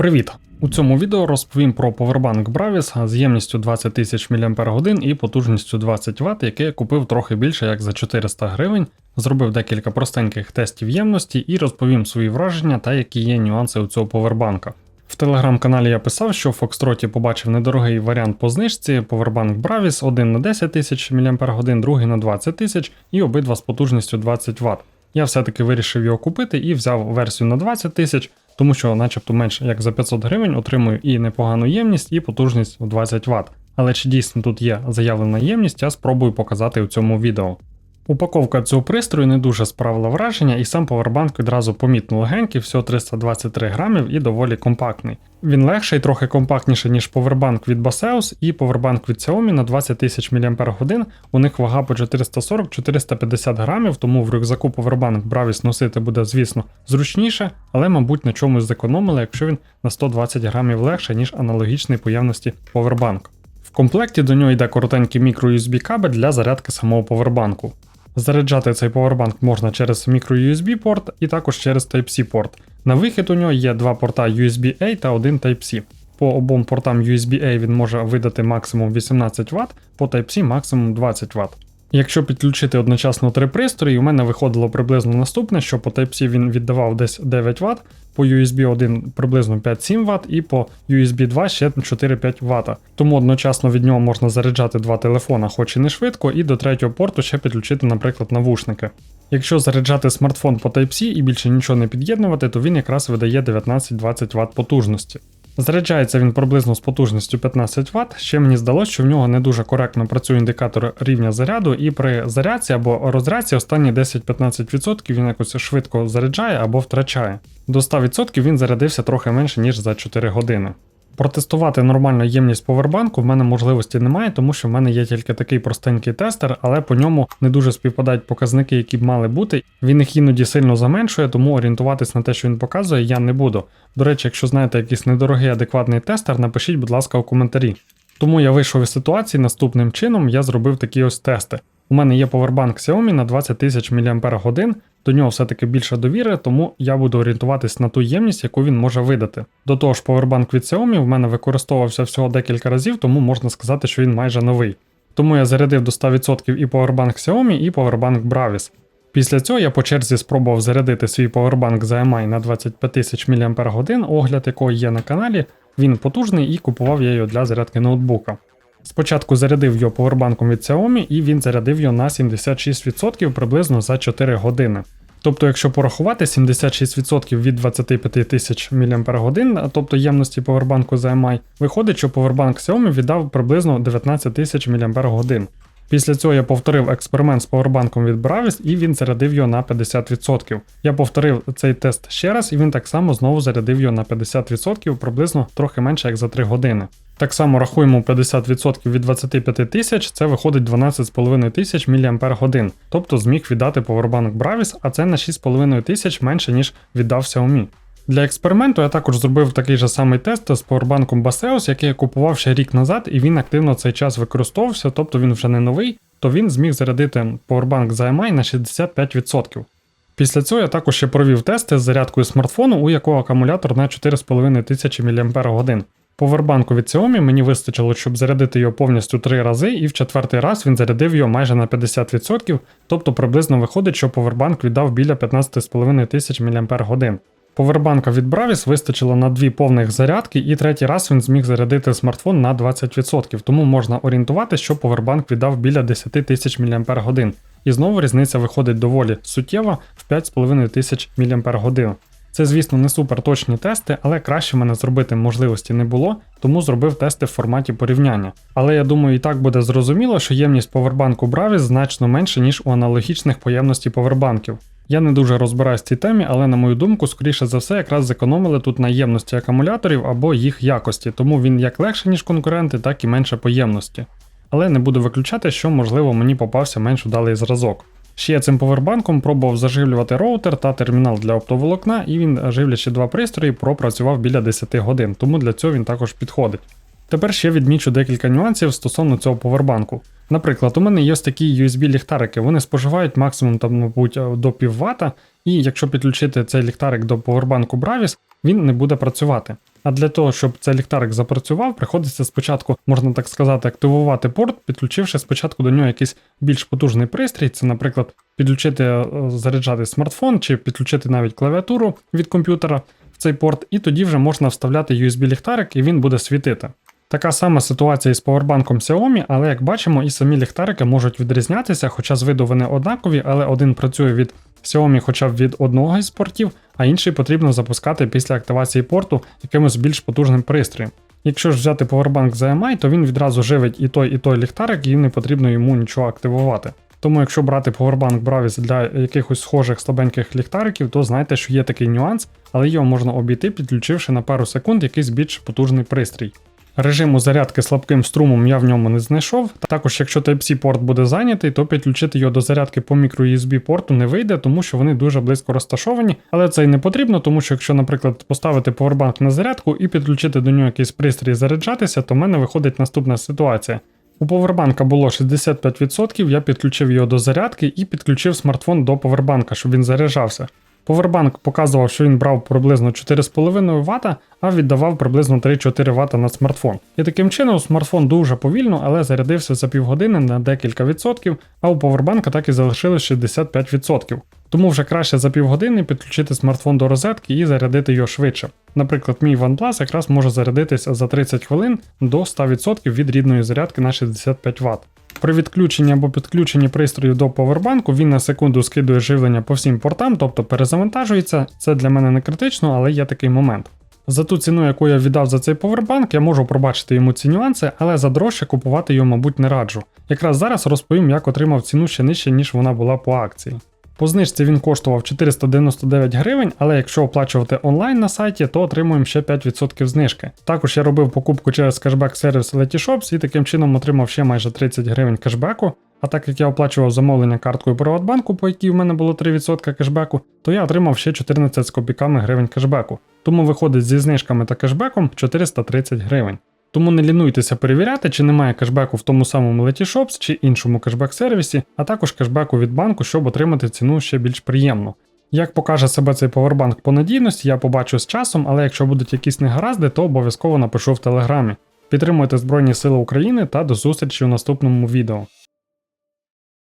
Привіт! У цьому відео розповім про повербанк Bravis з ємністю 20 тисяч мАч і потужністю 20 Вт, який я купив трохи більше як за 400 гривень, зробив декілька простеньких тестів ємності і розповім свої враження та які є нюанси у цього повербанка. В телеграм-каналі я писав, що в Фокстроті побачив недорогий варіант по знижці Powerbank Bravis, один на 10 тисяч мАч, другий на 20 тисяч і обидва з потужністю 20 Вт. Я все-таки вирішив його купити і взяв версію на 20 тисяч, тому що, начебто, менше як за 500 гривень отримую і непогану ємність, і потужність в 20 Вт. Але чи дійсно тут є заявлена ємність, я спробую показати у цьому відео. Упаковка цього пристрою не дуже справила враження, і сам повербанк відразу помітно легенький, всього 323 грамів і доволі компактний. Він легший, трохи компактніший, ніж повербанк від Baseus і повербанк від Xiaomi на 20 тисяч мАч. У них вага по 440-450 грамів, тому в рюкзаку повербанк Bravis носити буде, звісно, зручніше, але, мабуть, на чомусь зекономили, якщо він на 120 грамів легше, ніж аналогічний по явності повербанк. В комплекті до нього йде коротенький microUSB кабель для зарядки самого повербанку. Заряджати цей повербанк можна через microUSB порт і також через Type-C порт. На вихід у нього є два порта USB-A та один Type-C. По обом портам USB-A він може видати максимум 18 Вт, по Type-C максимум 20 Вт. Якщо підключити одночасно три пристрої, у мене виходило приблизно наступне, що по Type-C він віддавав десь 9 Вт, по USB 1 приблизно 5-7 Вт і по USB 2 ще 4-5 Вт. Тому одночасно від нього можна заряджати два телефона, хоч і не швидко, і до третього порту ще підключити, наприклад, навушники. Якщо заряджати смартфон по Type-C і більше нічого не під'єднувати, то він якраз видає 19-20 Вт потужності. Заряджається він приблизно з потужністю 15 Вт. Ще мені здалося, що в нього не дуже коректно працює індикатор рівня заряду, і при зарядці або розрядці останні 10-15% він якось швидко заряджає або втрачає. До 100% він зарядився трохи менше, ніж за 4 години. Протестувати нормальну ємність повербанку в мене можливості немає, тому що в мене є тільки такий простенький тестер, але по ньому не дуже співпадають показники, які б мали бути. Він їх іноді сильно заменшує, тому орієнтуватись на те, що він показує, я не буду. До речі, якщо знаєте якийсь недорогий адекватний тестер, напишіть, будь ласка, у коментарі. Тому я вийшов із ситуації наступним чином, я зробив такі ось тести. У мене є повербанк Xiaomi на 20 тисяч мАч, до нього все-таки більше довіри, тому я буду орієнтуватись на ту ємність, яку він може видати. До того ж, повербанк від Xiaomi в мене використовувався всього декілька разів, тому можна сказати, що він майже новий. Тому я зарядив до 100% і повербанк Xiaomi, і повербанк Bravis. Після цього я по черзі спробував зарядити свій повербанк за MI на 25 тисяч мАч, огляд якого є на каналі. Він потужний і купував я його для зарядки ноутбука. Спочатку зарядив його повербанком від Xiaomi і він зарядив його на 76% приблизно за 4 години. Тобто, якщо порахувати 76% від 25 тисяч мАч, тобто ємності повербанку за MI, виходить, що повербанк Xiaomi віддав приблизно 19 тисяч мАч. Після цього я повторив експеримент з повербанком від Bravis і він зарядив його на 50%. Я повторив цей тест ще раз, і він так само знову зарядив його на 50%, приблизно трохи менше як за 3 години. Так само рахуємо 50% від 25 тисяч, це виходить 12,5 тисяч мАч, тобто зміг віддати повербанк Bravis, а це на 6,5 тисяч менше, ніж віддав Xiaomi. Для експерименту я також зробив такий же самий тест з повербанком Baseus, який я купував ще рік назад, і він активно цей час використовувався, тобто він вже не новий, то він зміг зарядити повербанк за MI на 65%. Після цього я також ще провів тести з зарядкою смартфону, у якого акумулятор на 4500 мАч. Повербанку від Xiaomi мені вистачило, щоб зарядити його повністю три рази, і в четвертий раз він зарядив його майже на 50%, тобто приблизно виходить, що повербанк віддав біля 15,5 тисяч мАч. Повербанка від Bravis вистачило на дві повних зарядки, і третій раз він зміг зарядити смартфон на 20%, тому можна орієнтувати, що повербанк віддав біля 10 тисяч мАч. І знову різниця виходить доволі суттєва в 5,5 тисяч мАч. Це, звісно, не супер точні тести, але краще в мене зробити можливості не було, тому зробив тести в форматі порівняння. Але я думаю, і так буде зрозуміло, що ємність повербанку Bravis значно менше, ніж у аналогічних поємності повербанків. Я не дуже розбираюсь в цій темі, але на мою думку, скоріше за все, якраз зекономили тут на ємності акумуляторів або їх якості, тому він як легше, ніж конкуренти, так і менше по ємності. Але не буду виключати, що можливо мені попався менш удалий зразок. Ще цим повербанком пробував заживлювати роутер та термінал для оптоволокна, і він, живлячи два пристрої, пропрацював біля 10 годин, тому для цього він також підходить. Тепер ще відмічу декілька нюансів стосовно цього повербанку. Наприклад, у мене є ось такі USB-ліхтарики, вони споживають максимум там, мабуть, до пів вата, і якщо підключити цей ліхтарик до повербанку Bravis, він не буде працювати. А для того, щоб цей ліхтарик запрацював, приходиться спочатку, можна так сказати, активувати порт, підключивши спочатку до нього якийсь більш потужний пристрій. Це, наприклад, підключити е, заряджати смартфон чи підключити навіть клавіатуру від комп'ютера в цей порт, і тоді вже можна вставляти USB-ліхтарик і він буде світити. Така сама ситуація із повербанком Xiaomi, але як бачимо, і самі ліхтарики можуть відрізнятися, хоча з виду вони однакові, але один працює від Xiaomi хоча б від одного із портів, а інший потрібно запускати після активації порту якимось більш потужним пристроєм. Якщо ж взяти повербанк EMI, то він відразу живить і той, і той ліхтарик, і не потрібно йому нічого активувати. Тому якщо брати повербанк Bravis для якихось схожих слабеньких ліхтариків, то знайте, що є такий нюанс, але його можна обійти, підключивши на пару секунд якийсь більш потужний пристрій. Режиму зарядки слабким струмом я в ньому не знайшов. Також, якщо Type-C порт буде зайнятий, то підключити його до зарядки по microUSB порту не вийде, тому що вони дуже близько розташовані. Але це й не потрібно, тому що якщо, наприклад, поставити повербанк на зарядку і підключити до нього якийсь пристрій заряджатися, то в мене виходить наступна ситуація. У повербанка було 65%, я підключив його до зарядки і підключив смартфон до повербанка, щоб він заряджався. Повербанк показував, що він брав приблизно 4,5 Вт, а віддавав приблизно 3-4 Вт на смартфон. І таким чином смартфон дуже повільно, але зарядився за півгодини на декілька відсотків, а у повербанка так і залишилось 65%. Тому вже краще за півгодини підключити смартфон до розетки і зарядити його швидше. Наприклад, мій OnePlus якраз може зарядитися за 30 хвилин до 100% від рідної зарядки на 65 Вт. При відключенні або підключенні пристрою до повербанку він на секунду скидує живлення по всім портам, тобто перезавантажується. Це для мене не критично, але є такий момент. За ту ціну, яку я віддав за цей повербанк, я можу пробачити йому ці нюанси, але за дорожче купувати його, мабуть, не раджу. Якраз зараз розповім, як отримав ціну ще нижче, ніж вона була по акції. По знижці він коштував 499 гривень, але якщо оплачувати онлайн на сайті, то отримуємо ще 5% знижки. Також я робив покупку через кешбек сервіс Letyshops і таким чином отримав ще майже 30 гривень кешбеку. А так як я оплачував замовлення карткою Приватбанку, по якій в мене було 3% кешбеку, то я отримав ще 14 з копійками гривень кешбеку. Тому виходить зі знижками та кешбеком 430 гривень. Тому не лінуйтеся перевіряти, чи немає кешбеку в тому самому Letyshops чи іншому кешбек-сервісі, а також кешбеку від банку, щоб отримати ціну ще більш приємну. Як покаже себе цей повербанк по надійності, я побачу з часом, але якщо будуть якісь негаразди, то обов'язково напишу в телеграмі. Підтримуйте Збройні Сили України та до зустрічі у наступному відео.